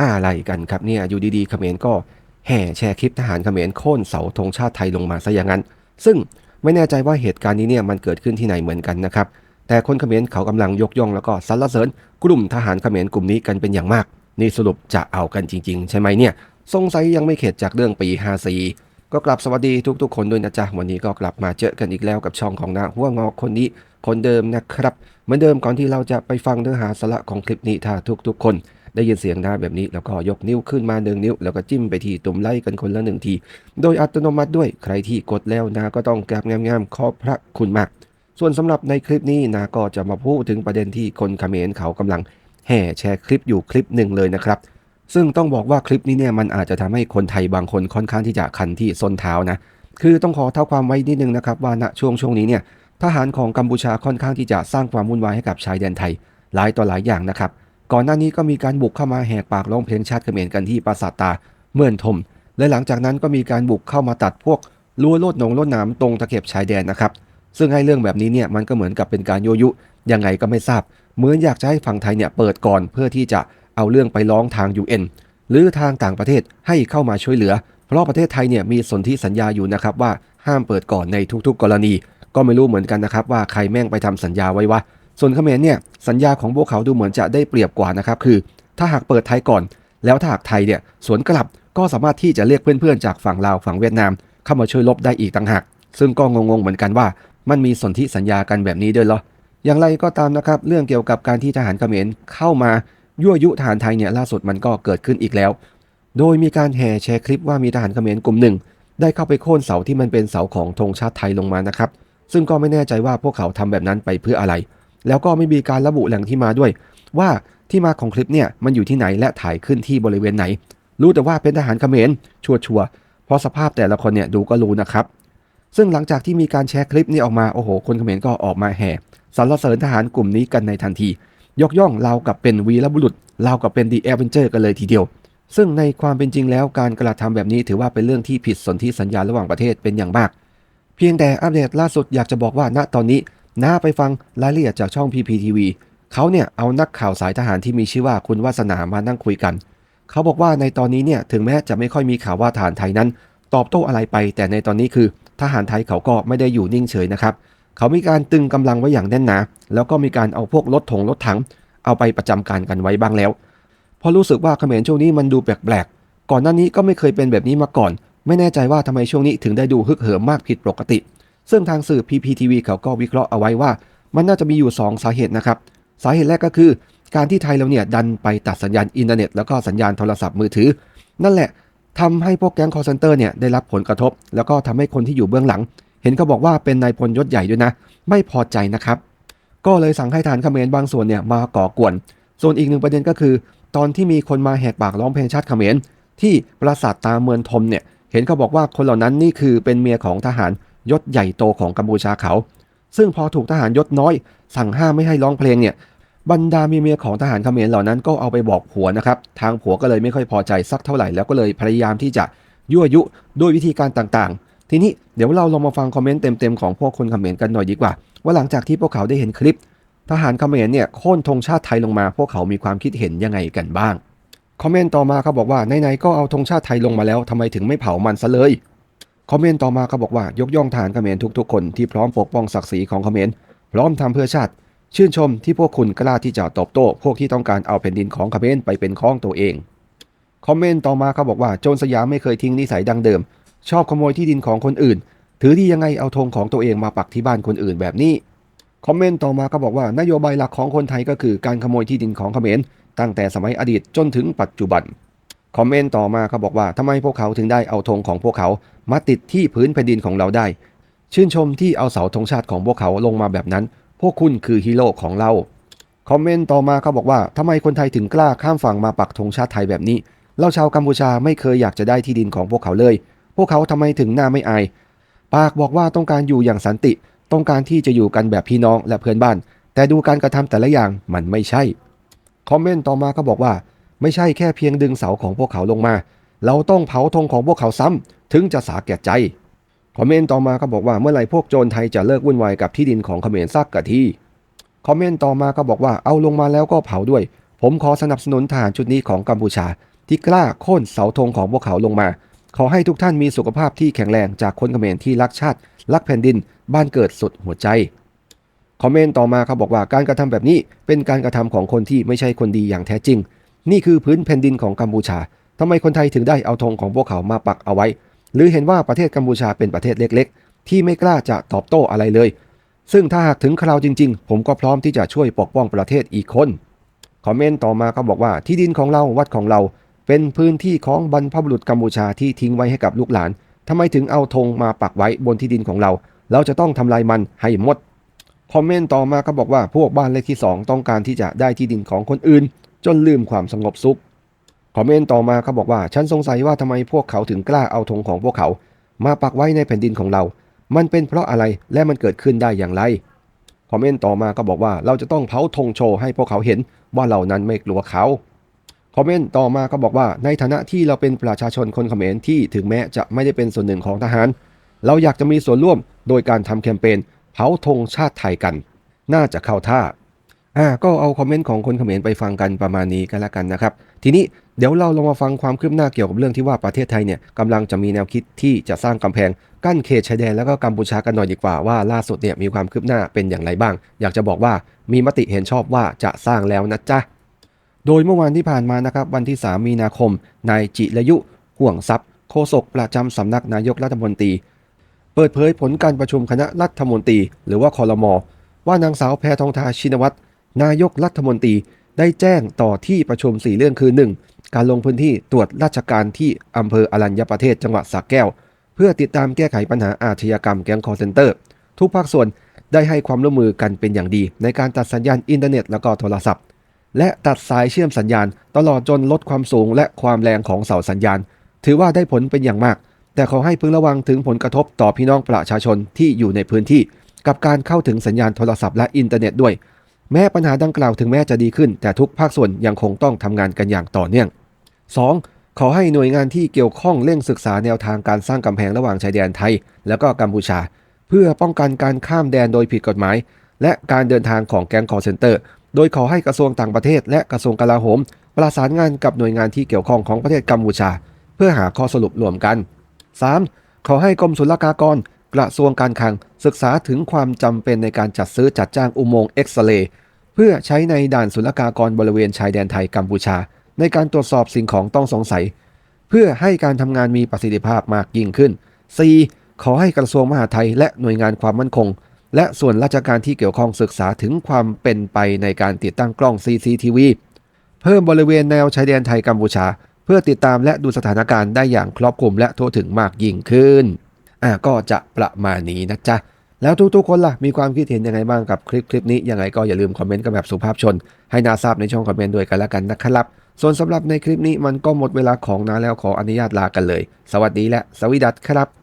อะไรกันครับเนี่ยอยู่ดีๆเขมรก็แห่แชร์คลิปทหารเขมรโค่นเสาธงชาติไทยลงมาซะอย่างนั้น ซึ่งไม่แน่ใจว่าเหตุการณ์นี้เนี่ยมันเกิดขึ้นที่ไหนเหมือนกันนะครับ แต่คนเขมรเขากำลังยกย่องแล้วก็สรรเสริญกลุ่มทหารเขมรกลุ่มนี้กันเป็นอย่างมาก นี่สรุปจะเอากันจริง ๆ ใช่ไหมเนี่ยสงสัยยังไม่เข็ดจากเรื่องปี 54 ก็กลับสวัสดีทุกๆ คนด้วยนะจ๊ะ วันนี้ก็กลับมาเจอกันอีกแล้วกับช่องของนาหัวงอกคนนี้ คนเดิมนะครับ เหมือนเดิมก่อนที่เราจะไปฟังเนื้อหาสาระของคลิปนี้ถ้าทุกๆ คน ได้ยินเสียงน้าแบบนี้ แล้วก็ยกนิ้วขึ้นมาหนึ่งนิ้ว แล้วก็จิ้มไปทีตุ่มไล่กันคนละหนึ่งที โดยอัตโนมัติด้วยใครที่กดแล้วนาก็ต้องกราบงามๆขอบพระคุณมาก ส่วนสำหรับในคลิปนี้นาก็จะมาพูดถึงประเด็นที่คนเขมรเขากำลังแห่แชร์คลิปอยู่คลิปหนึ่งเลยนะครับซึ่งต้องบอกว่าคลิปนี้เนี่ยมันอาจจะทำให้คนไทยบางคนค่อนข้างที่จะคันที่ส้นเท้านะคือต้องขอเท่าความไว้นิดนึงนะครับว่าณช่วงช่วงนี้เนี่ยทหารของกัมพูชาค่อนข้างที่จะสร้างความวุ่นวายให้กับชายแดนไทย หลายต่อหลายอย่างนะครับ ก่อนหน้านี้ก็มีการบุกเข้ามาแหกปากร้องเพลงชาติเขมรกันที่ปราสาทตาเมื่อนทม และหลังจากนั้นก็มีการบุกเข้ามาตัดพวกรั้วโลดหนงโลดหน้ำตรงตะเข็บชายแดนนะครับ ซึ่งให้เรื่องแบบนี้เนี่ยมันก็เหมือนกับเป็นการโยั่วยุยังไงก็ไม่ทราบ เหมือนอยากจะให้ฝั่งไทยเนี่ยเปิดก่อนเพื่อที่จะเอาเรื่องไปร้องทาง UN หรือทางต่างประเทศให้เข้ามาช่วยเหลือ เพราะประเทศไทยเนี่ยมีสนธิสัญญาอยู่นะครับว่าห้ามเปิดก่อนในทุกๆกรณี ก็ไม่รู้เหมือนกันนะครับว่าใครแม่งไปทำสัญญาไว้วะ ส่วนเขมรเนี่ยสัญญาของพวกเขาดูเหมือนจะได้เปรียบกว่านะครับคือ ถ้าหากเปิดไทยก่อน แล้วถ้าหากไทยเนี่ยสวนกลับก็สามารถที่จะเรียกเพื่อนๆจากฝั่งลาวฝั่งเวียดนามเข้ามาช่วยลบได้อีกต่างหากซึ่งก็งงๆเหมือนกันว่า มันมีสนธิสัญญากันแบบนี้ด้วยเหรออย่างไรก็ตามนะครับเรื่องเกี่ยวกับการที่ทหารเขมรเข้ามายั่วยุทหารไทยเนี่ยล่าสุดมันก็เกิดขึ้นอีกแล้ว โดยมีการแห่แชร์คลิปว่ามีทหารเขมรกลุ่มหนึ่ง ได้เข้าไปโค่นเสาที่มันเป็นเสาของธงชาติไทยลงมานะครับ ซึ่งก็ไม่แน่ใจว่าพวกเขาทำแบบนั้นไปเพื่ออะไร แล้วก็ไม่มีการระบุแหล่งที่มาด้วย ว่าที่มาของคลิปเนี่ยมันอยู่ที่ไหนและถ่ายขึ้นที่บริเวณไหน รู้แต่ว่าเป็นทหารเขมรชัวร์ๆเพราะสภาพแต่ละคนเนี่ยดูก็รู้นะครับ ซึ่งหลังจากที่มีการแชร์คลิปนี้ออกมาโอ้โห คนเขมรก็ออกมาแห่สรรเสริญทหารกลุ่มนี้กันในทันที ยกย่องเรากับเป็นวีรบุรุษเรากับเป็นดีแอเวนเจอร์กันเลยทีเดียว ซึ่งในความเป็นจริงแล้วการกระทำแบบนี้ถือว่าเป็นเรื่องที่ผิดสนธิสัญญาระหว่างประเทศเป็นอย่างมาก เพียงแต่อัปเดตล่าสุดอยากจะบอกว่าณตอนนี้ น้าไปฟังรายละเอียดจากช่อง PPTV เขาเนี่ยเอานักข่าวสายทหารที่มีชื่อว่าคุณวาสนามานั่งคุยกัน เขาบอกว่าในตอนนี้เนี่ยถึงแม้จะไม่ค่อยมีข่าวว่าทหารไทยนั้น ตอบโต้อะไรไป แต่ในตอนนี้คือทหารไทยเขาก็ไม่ได้อยู่นิ่งเฉยนะครับเขามีการตึงกำลังไว้อย่างแน่นหนา แล้วก็มีการเอาพวกรถถงรถถัง เอาไปประจำการกันไว้บ้างแล้วพราะรู้สึกว่าเขมรช่วงนี้มันดูแปลกๆก่อนหน้านี้ก็ไม่เคยเป็นแบบนี้มาก่อน ไม่แน่ใจว่าทำไมช่วงนี้ถึงได้ดูฮึกเหิมมากผิดปกติ ซึ่งทางสื่อ PPTV เขาก็วิเคราะห์เอาไว้ว่า มันน่าจะมีอยู่ 2 สาเหตุนะครับ สาเหตุแรกก็คือ การที่ไทยเราเนี่ยดันไปตัดสัญญาณอินเทอร์เน็ตแล้วก็สัญญาณโทรศัพท์มือถือ นั่นแหละทำให้พวกแก๊งคอร์เซนเตอร์เนี่ยได้รับผลกระทบ แล้วก็ทำให้คนที่อยู่เบื้องหลัง เห็นเขาบอกว่าเป็นนายพลยศใหญ่ด้วยนะ ไม่พอใจนะครับ ก็เลยสั่งให้ทหารเขมรบางส่วนเนี่ยมาก่อกวน ส่วนอีกหนึ่งประเด็นก็คือ ตอนที่มีคนมาแหกปากร้องเพลงชาติเขมรที่ปราสาทตาเมืองทมเนี่ยเห็นเขาบอกว่าคนเหล่านั้นนี่คือเป็นเมียของทหาร ยศใหญ่โตของกัมพูชาเขา ซึ่งพอถูกทหารยศน้อย สั่งห้ามไม่ให้ร้องเพลงเนี่ยบรรดาเมียของทหารเขมรเหล่านั้นก็เอาไปบอกผัวนะครับ ทางผัวก็เลยไม่ค่อยพอใจสักเท่าไหร่แล้วก็เลยพยายามที่จะยั่วยุด้วยวิธีการต่างๆ ทีนี้เดี๋ยวเราลองมาฟังคอมเมนต์เต็มๆของพวกคนเขมรกันหน่อยดีกว่า ว่าหลังจากที่พวกเขาได้เห็นคลิป ทหารเขมรเนี่ยโค่นธงชาติไทยลงมา พวกเขามีความคิดเห็นยังไงกันบ้างคอมเมนต์ต่อมาเขาบอกว่าไหนๆก็เอาธงชาติไทยลงมาแล้วทำไมถึงไม่เผามันซะเลย คอมเมนต์ต่อมาเขาบอกว่ายกย่องทหารเขมรทุกๆคนที่พร้อมปกป้องศักดิ์ศรีของเขมรพร้อมทำเพื่อชาติ ชื่นชมที่พวกคุณกล้าที่จะตอบโต้พวกที่ต้องการเอาแผ่นดินของเขมรไปเป็นของตัวเอง คอมเมนต์ต่อมาเขาบอกว่าโจรสยามไม่เคยทิ้งนิสัยดังเดิม ชอบขโมยที่ดินของคนอื่น ถือที่ยังไงเอาธงของตัวเองมาปักที่บ้านคนอื่นแบบนี้คอมเมนต์ต่อมาก็บอกว่านโยบายหลักของคนไทยก็คือการขโมยที่ดินของเขมรตั้งแต่สมัยอดีตจนถึงปัจจุบัน คอมเมนต์ต่อมาเขาบอกว่าทำไมพวกเขาถึงได้เอาธงของพวกเขามาติดที่พื้นแผ่นดินของเราได้ ชื่นชมที่เอาเสาธงชาติของพวกเขาลงมาแบบนั้น พวกคุณคือฮีโร่ของเราคอมเมนต์ต่อมาเขาบอกว่าทำไมคนไทยถึงกล้าข้ามฝั่งมาปักธงชาติไทยแบบนี้เราชาวกัมพูชาไม่เคยอยากจะได้ที่ดินของพวกเขาเลย พวกเขาทำไมถึงหน้าไม่อาย ปากบอกว่าต้องการอยู่อย่างสันติ ต้องการที่จะอยู่กันแบบพี่น้องและเพื่อนบ้าน แต่ดูการกระทำแต่ละอย่างมันไม่ใช่ คอมเมนต์ต่อมาก็บอกว่า ไม่ใช่แค่เพียงดึงเสาของพวกเขาลงมา เราต้องเผาธงของพวกเขาซ้ำถึงจะสาแก่ใจ คอมเมนต์ต่อมาก็บอกว่าเมื่อไหร่พวกโจรไทยจะเลิกวุ่นวายกับที่ดินของเขมรซักกะทีคอมเมนต์ต่อมาก็บอกว่าเอาลงมาแล้วก็เผาด้วย ผมขอสนับสนุนทหารชุดนี้ของกัมพูชา ที่กล้าโค่นเสาธงของพวกเขาลงมา ขอให้ทุกท่านมีสุขภาพที่แข็งแรงจากคนเขมรที่รักชาติ รักแผ่นดิน บ้านเกิดสุดหัวใจคอมเมนต์ต่อมาเขาบอกว่าการกระทำแบบนี้เป็นการกระทำของคนที่ไม่ใช่คนดีอย่างแท้จริง นี่คือพื้นแผ่นดินของกัมพูชาทำไมคนไทยถึงได้เอาธงของพวกเขามาปักเอาไว้ หรือเห็นว่าประเทศกัมพูชาเป็นประเทศเล็ก ๆ ที่ไม่กล้าจะตอบโต้อะไรเลย ซึ่งถ้าหากถึงคราวจริง ๆ ผมก็พร้อมที่จะช่วยปกป้องประเทศอีกคนคอมเมนต์ต่อมาเขาบอกว่าที่ดินของเราวัดของเรา เป็นพื้นที่ของบรรพบุรุษกัมพูชาที่ทิ้งไว้ให้กับลูกหลานทำไมถึงเอาธงมาปักไว้บนที่ดินของเรา เราจะต้องทำลายมันให้หมดคอมเมนต์ต่อมาก็บอกว่าพวกบ้านเลขที่ 2 ต้องการที่จะได้ที่ดินของคนอื่น จนลืมความสงบสุข คอมเมนต์ต่อมาเขาบอกว่า ฉันสงสัยว่าทำไมพวกเขาถึงกล้าเอาธงของพวกเขา มาปักไว้ในแผ่นดินของเรา มันเป็นเพราะอะไรและมันเกิดขึ้นได้อย่างไร คอมเมนต์ต่อมาก็บอกว่าเราจะต้องเผาธงโชว์ให้พวกเขาเห็นว่าเรานั้นไม่กลัวเขา คอมเมนต์ต่อมาก็บอกว่า ในฐานะที่เราเป็นประชาชนคนเขมรที่ถึงแม้จะไม่ได้เป็นส่วนหนึ่งของทหาร เราอยากจะมีส่วนร่วมโดยการทำแคมเปญเผาธงชาติไทยกัน น่าจะเข้าท่า อ่าก็เอาคอมเมนต์ของคนเขมรไปฟังกันประมาณนี้กันแล้วกันนะครับ ทีนี้เดี๋ยวเราลองมาฟังความคืบหน้าเกี่ยวกับเรื่องที่ว่าประเทศไทยเนี่ยกำลังจะมีแนวคิดที่จะสร้างกำแพงกั้นเขตชายแดนแล้วก็กัมพูชากันหน่อยดีกว่าว่าล่าสุดเนี่ยมีความคืบหน้าเป็นอย่างไรบ้าง อยากจะบอกว่ามีมติเห็นชอบว่าจะสร้างแล้วนะจ๊ะโดยเมื่อวานที่ผ่านมานะครับวันที่ 3 มีนาคมนายจิรยุห่วงทรัพย์โฆษกประจำสำนักนายกรัฐมนตรี เปิดเผยผลการประชุมคณะรัฐมนตรี หรือว่าคอรมอว่านางสาวแพทองทาชินวัตร นายกรัฐมนตรีได้แจ้งต่อที่ประชุม 4 เรื่องคือ 1. การลงพื้นที่ตรวจราชการที่อำเภออรัญญประเทศจังหวัดสระแก้ว เพื่อติดตามแก้ไขปัญหาอาชญากรรมแก๊งคอร์เซนเตอร์ ทุกภาคส่วนได้ให้ความร่วมมือกันเป็นอย่างดี ในการตัดสัญญาณอินเทอร์เน็ตแล้วก็โทรศัพท์ และตัดสายเชื่อมสัญญาณ ตลอดจนลดความสูงและความแรงของเสาสัญญาณ ถือว่าได้ผลเป็นอย่างมาก แต่ขอให้พึงระวังถึงผลกระทบต่อพี่น้องประชาชนที่อยู่ในพื้นที่ กับการเข้าถึงสัญญาณโทรศัพท์และอินเทอร์เน็ตด้วย แม้ปัญหาดังกล่าวถึงแม้จะดีขึ้น แต่ทุกภาคส่วนยังคงต้องทำงานกันอย่างต่อเนื่อง 2. ขอให้หน่วยงานที่เกี่ยวข้องเร่งศึกษาแนวทางการสร้างกำแพงระหว่างชายแดนไทย และก็กัมพูชา เพื่อป้องกันการข้ามแดนโดยผิดกฎหมาย และการเดินทางของแก๊งคอร์เซนเตอร์ โดยขอให้กระทรวงต่างประเทศ และกระทรวงกลาโหม ประสานงานกับหน่วยงานที่เกี่ยวข้องของประเทศกัมพูชา เพื่อหาข้อสรุปรวมกัน 3. ขอให้กรมศุลกากรกระทรวงการคลังศึกษาถึงความจำเป็นในการจัดซื้อจัดจ้างอุโมงค์เอ็กซเรย์ เพื่อใช้ในด่านศุลกากรบริเวณชายแดนไทยกัมพูชา ในการตรวจสอบสิ่งของต้องสงสัย เพื่อให้การทำงานมีประสิทธิภาพมากยิ่งขึ้น 4. ขอให้กระทรวงมหาดไทยและหน่วยงานความมั่นคง และส่วนราชการที่เกี่ยวข้องศึกษาถึงความเป็นไปในการติดตั้งกล้อง CCTV เพิ่มบริเวณแนวชายแดนไทยกัมพูชา เพื่อติดตามและดูสถานการณ์ได้อย่างครอบคลุมและทั่วถึงมากยิ่งขึ้นอะก็จะประมาณนี้นะจ๊ะ แล้วทุกๆคนล่ะ มีความคิดเห็นยังไงบ้างกับคลิปคลิปนี้ ยังไงก็อย่าลืมคอมเมนต์กันแบบสุภาพชน ให้นาทราบในช่องคอมเมนต์ด้วยกันละกันนะครับ ส่วนสำหรับในคลิปนี้มันก็หมดเวลาของนาแล้วขออนุญาตลากันเลย สวัสดีและสวีดัสครับ